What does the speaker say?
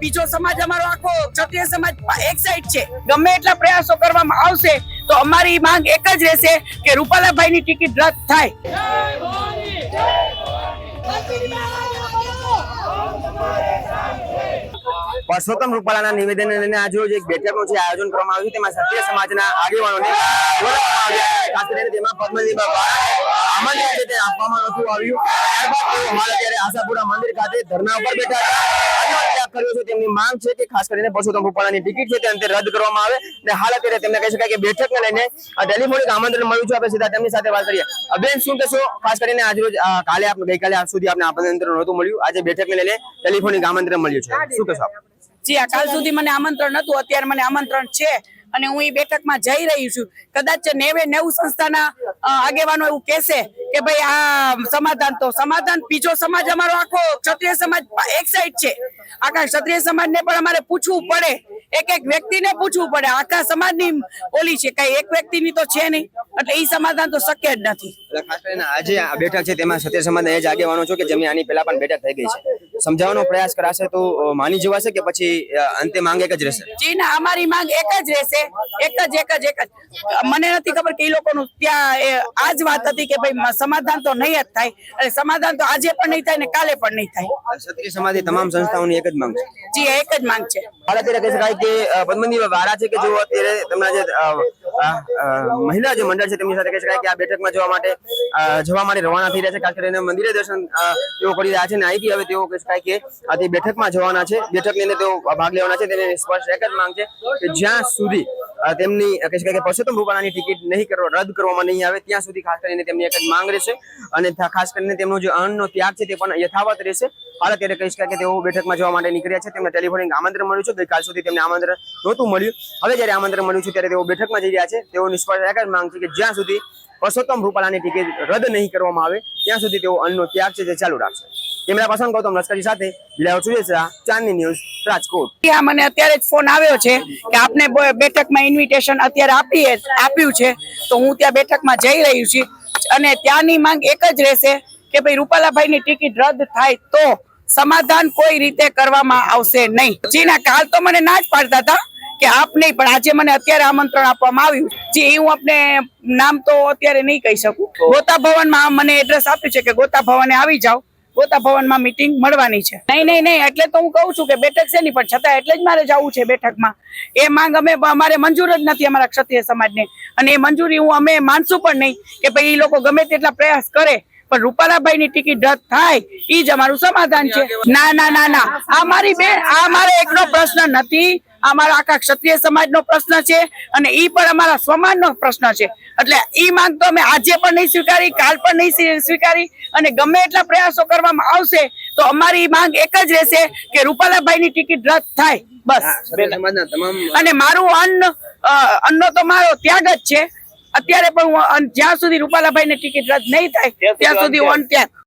બીજો સમાજ અમારો આખો ક્ષત્રિય સમાજ એક સાઈડ છે. ગમે એટલા પ્રયાસો કરવામાં આવશે, તો અમારી માંગ એક જ રહેશે કે રૂપાલાભાઈ ની ટિકિટ રદ થાય. પરસોત્તમ રૂપાલાના નિવેદન લઈને આજે રોજ એક બેઠકનું જે આયોજન કરવામાં આવ્યું તેમાં ક્ષત્રિય સમાજના આગેવાનોને ખાસ કરીને આપવામાં નહોતું આવ્યું. આશાપુરા મંદિર ધરણા ઉપર બેઠા હતા. તેમની માંગ છે ખાસ કરીને પરસોત્તમ રૂપાલાની ટિકિટ છે તે અંતે રદ કરવામાં આવે. અને હાલ અત્યારે તેમને કહી શકાય કે બેઠકને લઈને ટેલિફોનિક આમંત્રણ મળ્યું છે. આપણે સીધા તેમની સાથે વાત કરીએ. અબેન શું કહેશો? ખાસ કરીને આજ રોજ કાલે આપણે ગઈકાલે આજ સુધી આપણે આમંત્રણ નહોતું મળ્યું. આજે બેઠકને લઈને ટેલિફોનિક આમંત્રણ મળ્યું છે. શું કહેશો જી આ કાલ સુધી મને આમંત્રણ નતું અત્યારે મને આમંત્રણ છે અને હું એ બેઠકમાં જઈ રહી છું. કદાચ નેવે નેવું સંસ્થાના આગેવાનો એવું કહેશે કે ભાઈ આ સમાધાન તો સમાધાન બીજો સમાજ અમારો આખો ક્ષત્રિય સમાજ એક સાઈડ છે. આખા ક્ષત્રિય સમાજને પણ અમારે પૂછવું પડે. એક એક વ્યક્તિને પૂછવું પડે. આખા સમાજની ઓલી છે કઈ એક વ્યક્તિની તો છે નહીં. એટલે એ સમાધાન તો શક્ય જ નથી. ખાસ કરીને આજે આ બેઠક છે તેમાં સત્ય સમાજના એ જ આગેવાનો છો કે જેમની આની પહેલા પણ બેઠક થઈ ગઈ છે? સમજાવવાનો પ્રયાસ કરાશે તો માની જવાશે કે પછી અંતે માંગ એક જ રહેશે? જી ના અમારી માંગ એક જ રહેશે. એક જ એક જ એક જ. મને નથી ખબર કે એ લોકોનું ત્યાં આ જ વાત હતી કે ભાઈ સમાધાન તો નહીં જ થાય. અને સમાધાન તો આજે પણ નહીં થાય ને કાલે પણ નહીં થાય. ક્ષત્રિય સમાજની તમામ સંસ્થાઓની એક જ માંગ છે. જી એક જ માંગ છે. હાલ અત્યારે કહી શકાય કે પદ્મની વારા છે કે જો અત્યારે તમને જે મહિલા જે મંડળ છે તેમની સાથે કહી શકાય કે આ બેઠકમાં જવા માટે જવા માટે રવાના થઈ રહ્યા છે. ખાસ કરીને મંદિરે દર્શન તેઓ કરી રહ્યા છે અને અહીંથી હવે તેઓ કહી શકાય કે આ બેઠકમાં જવાના છે. બેઠકની અંદર તેઓ ભાગ લેવાના છે. તેની સ્પષ્ટ એક જ માંગ છે કે જ્યાં સુધી તેમની કહી શકાય કે પરસોત્તમ રૂપાલાની ટિકિટ નહીં કરવા, રદ કરવામાં નહીં આવે, ત્યાં સુધી ખાસ કરીને તેમની એક જ માંગ રહેશે. અને ખાસ કરીને તેમનો જે અન્નનો ત્યાગ છે તે પણ યથાવત રહેશે. હાલ અત્યારે કહી શકાય કે તેઓ બેઠકમાં જવા માટે નીકળ્યા છે. તેમને ટેલિફોનિક આમંત્રણ મળ્યું છે. ગઈકાલ સુધી તેમને આમંત્રણ નહોતું મળ્યું. હવે જ્યારે આમંત્રણ મળ્યું છે, ત્યારે તેઓ બેઠકમાં જઈ રહ્યા છે. તેઓ નિષ્ફળ એક જ માંગ છે કે જ્યાં સુધી પરસોત્તમ રૂપાલાની ટિકિટ રદ નહીં કરવામાં આવે, ત્યાં સુધી તેઓ અન્નનો ત્યાગ છે તે ચાલુ રાખશે. કેમેરા પસંદ ગૌતમ લશ્કરી સાથે બિલાવ સુરેશા ચાંદની ન્યૂઝ, રાજકોટ. મને અત્યારે જ ફોન આવ્યો છે કે આપને બેઠકમાં ઇન્વિટેશન અત્યારે આપીએ આપ્યું છે. તો હું ત્યાં બેઠકમાં જઈ રહ્યું છું. અને ત્યાંની માંગ એક જ રહેશે કે ભાઈ રૂપાલાભાઈની ટિકિટ રદ થાય તો સમાધાન કોઈ રીતે કરવામાં આવશે નહીં. જીના કાલ તો મને ના જ પાડતા હતા કે આપ નહીં પણ આજે મને અત્યારે આમંત્રણ આપવામાં આવ્યું. જે હું આપને નામ તો અત્યારે નહીં કહી શકું. ગોતા ભવનમાં મને એડ્રેસ આપ્યું છે કે ગોતા ભવને આવી જાઓ. ગોતા ભવનમાં મીટિંગ મળવાની છે. નહીં નહીં નહીં એટલે તો હું કહું છું કે બેઠક છે નહીં પણ છતાં એટલે જ મારે જવું છે બેઠકમાં. એ માંગ અમે અમારે મંજૂર જ નથી અમારા ક્ષત્રિય સમાજને. અને એ મંજૂરી હું અમે માનશું પણ નહીં કે ભાઈ એ લોકો ગમે તેટલા પ્રયાસ કરે પણ રૂપાલાભાઈ ની ટિકિટ રદ થાય ઈ જ અમારું સમાધાન છે. ના ના ના ના. આ મારી બેન આ મારે એકનો પ્રશ્ન નથી. આ મારા આખા ક્ષત્રિય સમાજનો પ્રશ્ન છે અને ઈ પણ અમારા સમાજનો પ્રશ્ન છે. એટલે ઈ માંગ તો અમે આજે પણ નહીં સ્વીકારી કાલ પણ નહીં સ્વીકારી અને ગમે એટલા પ્રયાસો કરવામાં આવશે તો અમારી માંગ એક જ રહેશે કે રૂપાલાભાઈ ની ટિકિટ રદ થાય. બસ. અને મારું અન્ન અન્નનો તો મારો ત્યાગ જ છે. અત્યારે પણ જ્યાં સુધી રૂપાલાભાઈ ની ટિકિટ રદ નહીં થાય ત્યાં સુધી ઓન ત્યાગ